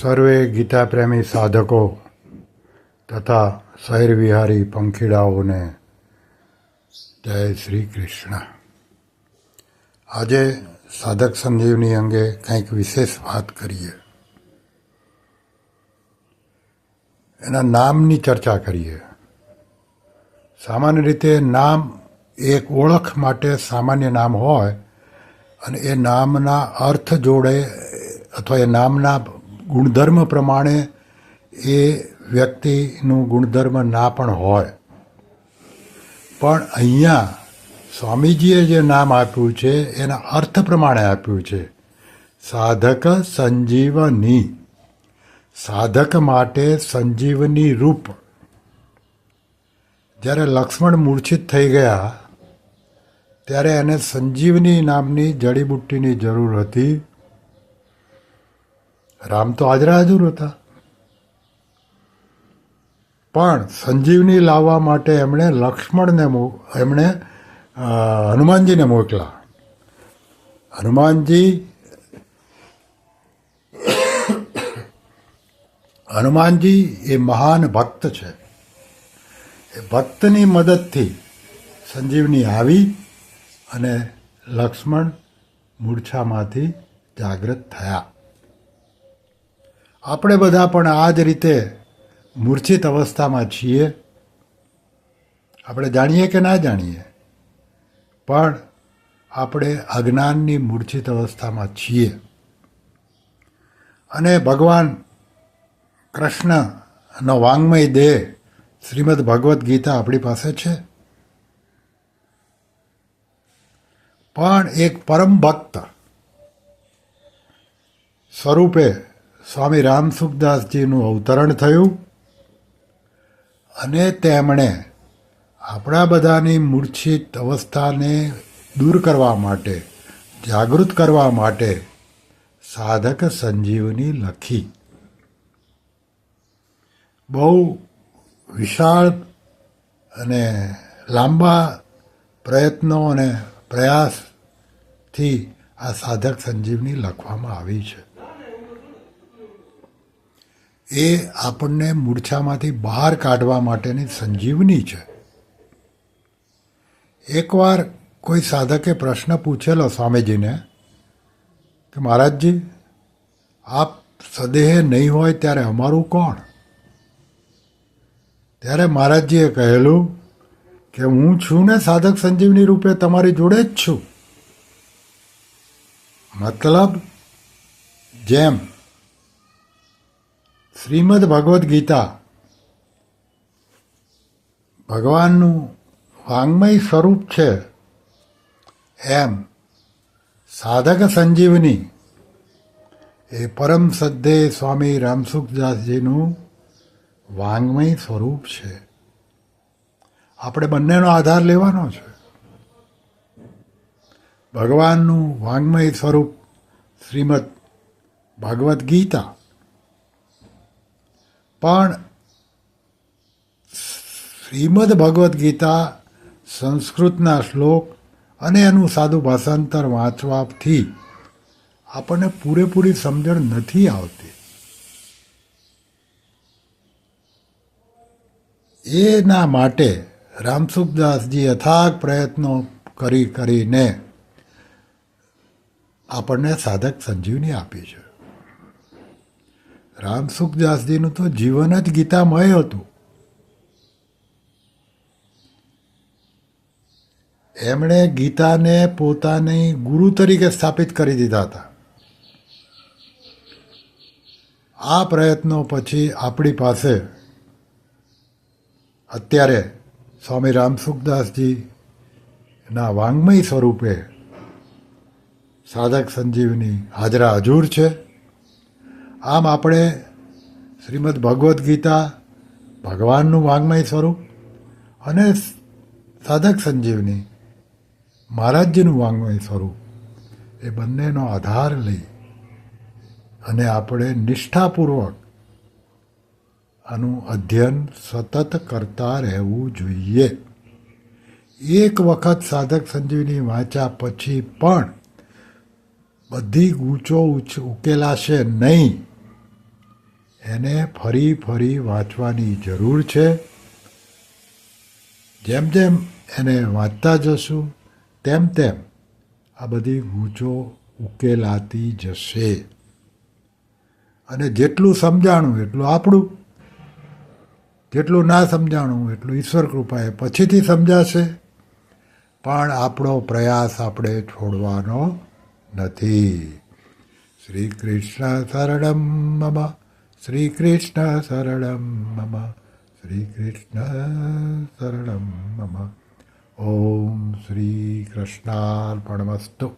સર્વે ગીતાપ્રેમી સાધકો તથા શહેર વિહારી પંખીડાઓને જય શ્રી કૃષ્ણ. આજે સાધક સંજીવની અંગે કંઈક વિશેષ વાત કરીએ. એના નામની ચર્ચા કરીએ. સામાન્ય રીતે નામ એક ઓળખ માટે સામાન્ય નામ હોય અને એ નામના અર્થ જોડે અથવા એ નામના ગુણધર્મ પ્રમાણે એ વ્યક્તિનું ગુણધર્મ ના પણ હોય. પણ અહીંયા સ્વામીજીએ જે નામ આપ્યું છે, એના અર્થ પ્રમાણે આપ્યું છે. સાધક સંજીવની. સાધક માટે સંજીવની રૂપ. જ્યારે લક્ષ્મણ મૂર્છિત થઈ ગયા, ત્યારે એને સંજીવની નામની જડીબુટ્ટીની જરૂર હતી. રામ તો હાજરા હાજર હતા. પણ સંજીવની લાવવા માટે એમણે લક્ષ્મણને મો, એમણે હનુમાનજીને મોકલા. હનુમાનજી હનુમાનજી એ મહાન ભક્ત છે. એ ભક્તની મદદથી સંજીવની આવી અને લક્ષ્મણ મૂર્છામાંથી જાગૃત થયા. આપણે બધા પણ આ જ રીતે મૂર્છિત અવસ્થામાં છીએ. આપણે જાણીએ કે ના જાણીએ. પણ આપણે અજ્ઞાનની મૂર્છિત અવસ્થામાં છીએ. અને ભગવાન કૃષ્ણનો વાંગમય દેહ શ્રીમદ ભગવદ્ ગીતા આપણી પાસે છે. પણ એક પરમ ભક્ત સ્વરૂપે સ્વામી રામસુખદાસજીનું અવતરણ થયું અને તેમણે આપણા બધાની મૂર્છિત અવસ્થાને દૂર કરવા માટે, જાગૃત કરવા માટે સાધક સંજીવની લખી. બહુ વિશાળ અને લાંબા પ્રયત્નો અને પ્રયાસથી આ સાધક સંજીવની લખવામાં આવી છે. એ આપણને મૂર્છામાંથી બહાર કાઢવા માટેની સંજીવની છે. એકવાર કોઈ સાધકે પ્રશ્ન પૂછેલો સ્વામીજીને કે મહારાજજી, આપ સદેહે નહીં હોય ત્યારે અમારું કોણ? ત્યારે મહારાજજીએ કહેલું કે હું છું ને સાધક સંજીવની રૂપે તમારી જોડે જ છું. મતલબ, જેમ શ્રીમદ ભગવદ્ ગીતા ભગવાનનું વાંગમય સ્વરૂપ છે એમ સાધક સંજીવની એ પરમ સદ્ધે સ્વામી રામસુખદાસજીનું વાંગમય સ્વરૂપ છે આપણે બંનેનો આધાર લેવાનો છે. ભગવાનનું વાંગમય સ્વરૂપ શ્રીમદ ભગવદ્ ગીતા પણ શ્રીમદ ભગવદ્ ગીતા સંસ્કૃતના શ્લોક અને એનું સાદું ભાષાંતર વાંચવાથી આપણને પૂરેપૂરી સમજણ નથી આવતી. એના માટે રામસુખદાસજી અથાગ પ્રયત્નો કરી, કરીને આપણને સાધક સંજીવની આપી છે. રામસુખદાસજીનું તો જીવન જ ગીતામય હતું. એમણે ગીતાને પોતાની ગુરુ તરીકે સ્થાપિત કરી દીધા હતા. આ પ્રયત્નો પછી આપણી પાસે અત્યારે સ્વામી રામસુખદાસજીના વાંગ્મય સ્વરૂપે સાધક સંજીવની હાજરા હજૂર છે. આમ આપણે શ્રીમદ ભગવદ્ ગીતા ભગવાનનું વાંગમય સ્વરૂપ અને સાધક સંજીવની મહારાજજીનું વાંગમય સ્વરૂપ એ બંનેનો આધાર લઈ અને આપણે નિષ્ઠાપૂર્વક આનું અધ્યયન સતત કરતા રહેવું જોઈએ. એક વખત સાધક સંજીવની વાંચ્યા પછી પણ બધી ગૂંચો ઉકેલાશે નહીં. એને ફરી ફરી વાંચવાની જરૂર છે. જેમ જેમ એને વાંચતા જશું, તેમ તેમ આ બધી ગૂંચો ઉકેલાતી જશે. અને જેટલું સમજાણું એટલું આપણું. જેટલું ના સમજાણું એટલું ઈશ્વર કૃપાએ પછીથી સમજાશે. પણ આપણો પ્રયાસ આપણે છોડવાનો નથી શ્રી કૃષ્ણ શરણમ મમ શ્રી કૃષ્ણ શરણમ મમ શ્રી કૃષ્ણ શરણમ મમ ઓમ શ્રી કૃષ્ણાર્પણમસ્તુ